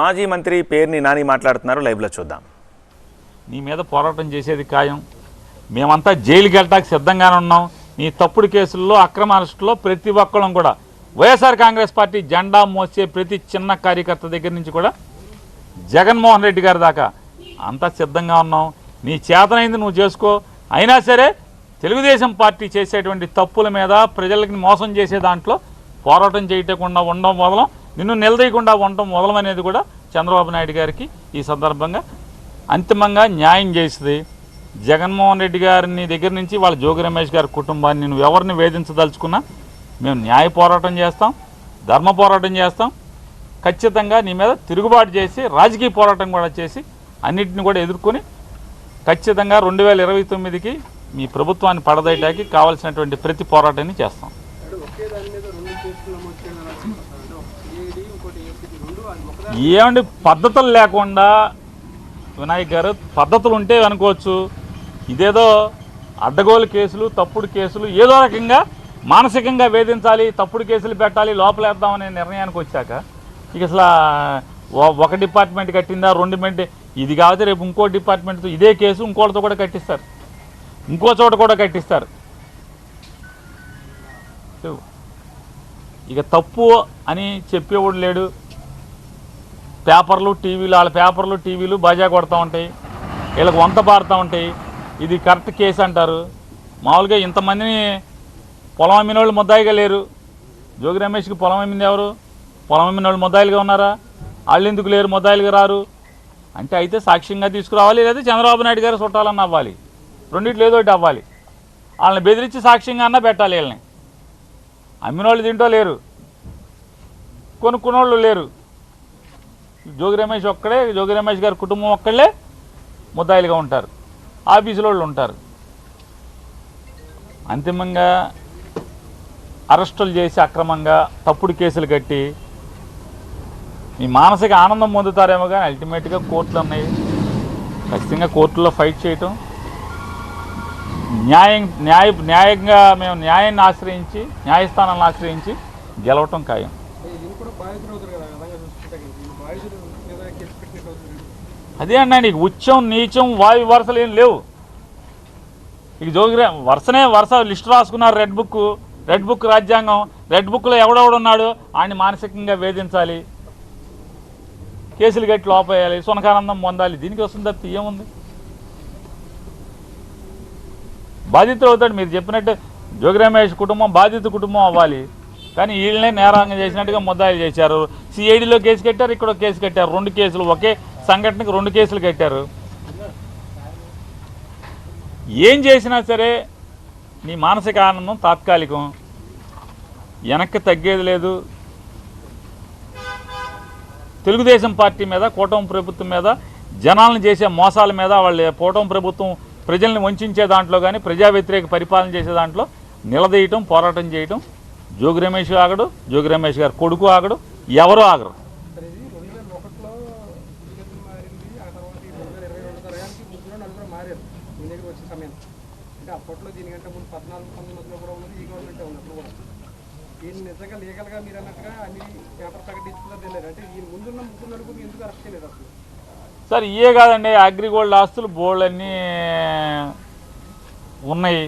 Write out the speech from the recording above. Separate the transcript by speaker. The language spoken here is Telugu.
Speaker 1: మాజీ మంత్రి పేర్ని నాని మాట్లాడుతున్నారు లైవ్లో చూద్దాం.
Speaker 2: నీ మీద పోరాటం చేసేది ఖాయం. మేమంతా జైలుకి వెళ్ళటానికి సిద్ధంగానే ఉన్నాం. నీ తప్పుడు కేసుల్లో అక్రమ అరెస్టులో ప్రతి ఒక్కళ్ళం కూడా వైఎస్ఆర్ కాంగ్రెస్ పార్టీ జెండా మోసే ప్రతి చిన్న కార్యకర్త దగ్గర నుంచి కూడా జగన్మోహన్ రెడ్డి గారి దాకా అంతా సిద్ధంగా ఉన్నాం. నీ చేతనైంది నువ్వు చేసుకో. అయినా సరే తెలుగుదేశం పార్టీ చేసేటువంటి తప్పుల మీద ప్రజలకి మోసం చేసే దాంట్లో పోరాటం చేయకుండా ఉండడం మొదలం నిన్ను నిలదీయకుండా ఉండటం మొదలమనేది కూడా చంద్రబాబు నాయుడు గారికి ఈ సందర్భంగా అంతిమంగా న్యాయం చేసింది. జగన్మోహన్ రెడ్డి గారిని దగ్గర నుంచి వాళ్ళ జోగి రమేష్ గారి కుటుంబాన్ని నేను ఎవరిని వేధించదలుచుకున్నా మేము న్యాయ పోరాటం చేస్తాం ధర్మ పోరాటం చేస్తాం. ఖచ్చితంగా నీ మీద తిరుగుబాటు చేసి రాజకీయ పోరాటం కూడా చేసి అన్నిటిని కూడా ఎదుర్కొని ఖచ్చితంగా రెండు వేల ఇరవై తొమ్మిదికి మీ ప్రభుత్వాన్ని పడదయటానికి కావాల్సినటువంటి ప్రతి పోరాటాన్ని చేస్తాం. ఏమండి పద్ధతులు లేకుండా వినాయక్ గారు పద్ధతులు ఉంటే అనుకోవచ్చు. ఇదేదో అడ్డగోలు కేసులు తప్పుడు కేసులు ఏదో రకంగా మానసికంగా వేధించాలి తప్పుడు కేసులు పెట్టాలి లోపలేద్దామనే నిర్ణయానికి వచ్చాక ఇక అసలు ఒక డిపార్ట్మెంట్ కట్టిందా రెండు మెంట్ ఇది కాదు రేపు ఇంకో డిపార్ట్మెంట్తో ఇదే కేసు ఇంకోటితో కూడా కట్టిస్తారు. ఇంకో చోట కూడా కట్టిస్తారు. ఇక తప్పు అని చెప్పేవాడు లేడు. పేపర్లు టీవీలు వాళ్ళ పేపర్లు టీవీలు బాజా కొడతా ఉంటాయి. వీళ్ళకి వంత పారుతూ ఉంటాయి. ఇది కరెక్ట్ కేసు అంటారు. మామూలుగా ఇంతమందిని పొలం అమ్మిన వాళ్ళు ముద్దాయిగా లేరు. జోగి రమేష్కి పొలం అమ్మింది ఎవరు? పొలం అమ్మిన వాళ్ళు ముద్దాయిలుగా ఉన్నారా? వాళ్ళు ఎందుకు లేరు? ముద్దాయిలుగా రారు. అంటే అయితే సాక్ష్యంగా తీసుకురావాలి లేదా చంద్రబాబు నాయుడు గారు చుట్టాలన్న అవ్వాలి. రెండిట్లో ఏదో ఒకటి అవ్వాలి. వాళ్ళని బెదిరించి సాక్ష్యంగా అన్నా పెట్టాలి వీళ్ళని. అమ్మిన వాళ్ళు తింటో లేరు. కొనుక్కున్నోళ్ళు లేరు. జోగి రమేష్ ఒక్కడే జోగి రమేష్ గారి కుటుంబం ఒక్కళ్ళే ముద్దాయిలుగా ఉంటారు. ఆఫీసులో వాళ్ళు ఉంటారు. అంతిమంగా అరెస్టులు చేసి అక్రమంగా తప్పుడు కేసులు కట్టి మీ మానసిక ఆనందం పొందుతారేమో కానీ అల్టిమేట్గా కోర్టులు ఉన్నాయి. ఖచ్చితంగా కోర్టులో ఫైట్ చేయటం న్యాయం న్యాయ న్యాయంగా మేము న్యాయాన్ని ఆశ్రయించి న్యాయస్థానాలను ఆశ్రయించి గెలవటం ఖాయం. అదే అన్నా నీకు ఉచ్చం నీచం వాయు వరుసలు ఏం లేవు. ఇక జోగిరే వరుసనే వరుస లిస్ట్ రాసుకున్నారు రెడ్ బుక్ రెడ్ బుక్ రాజ్యాంగం. రెడ్ బుక్లో ఎవడెవడున్నాడు ఆయన్ని మానసికంగా వేధించాలి. కేసులు గట్టి లోపేయాలి సునకానందం పొందాలి. దీనికి వస్తుంది తప్పితే ఏముంది? బాధితులు అవుతాడు. మీరు చెప్పినట్టు జోగిరమేష్ కుటుంబం బాధిత కుటుంబం అవ్వాలి. కానీ వీళ్ళనే నేరంగా చేసినట్టుగా ముద్దాయిలు చేశారు. సిఐడిలో కేసు కట్టారు ఇక్కడ కేసు కట్టారు. రెండు కేసులు ఒకే సంఘటనకు రెండు కేసులు కట్టారు. ఏం చేసినా సరే నీ మానసిక ఆనందం తాత్కాలికం. వెనక్కి తగ్గేది లేదు. తెలుగుదేశం పార్టీ మీద కూటమి ప్రభుత్వం మీద జనాలను చేసే మోసాల మీద వాళ్ళ కూటమి ప్రభుత్వం ప్రజల్ని వంచే దాంట్లో కానీ ప్రజా వ్యతిరేక పరిపాలన చేసే దాంట్లో నిలదీయటం పోరాటం చేయటం జోగి రమేష్ ఆగడు జోగి రమేష్ గారు కొడుకు ఆగడు ఎవరు ఆగరు.
Speaker 3: అప్పట్లో దీనికంటే ముందు పద్నాలుగు పంతొమ్మిదిలో కూడా ఉన్నది ఈ గవర్నమెంట్ ఉన్నప్పుడు కూడా దీన్ని నిజంగా లీగల్గా మీరు అన్నట్టుగా అన్ని పేపర్ ప్రకటించుకున్నారు తెలియదు అంటే ఈ ముందున్న ముగ్గురు నలుగురు ఎందుకు అరెస్ట్ చేయలేదు అసలు?
Speaker 2: సార్ ఇయే కాదండి అగ్రిగోల్డ్ ఆస్తులు బోల్డ్ అన్నీ ఉన్నాయి.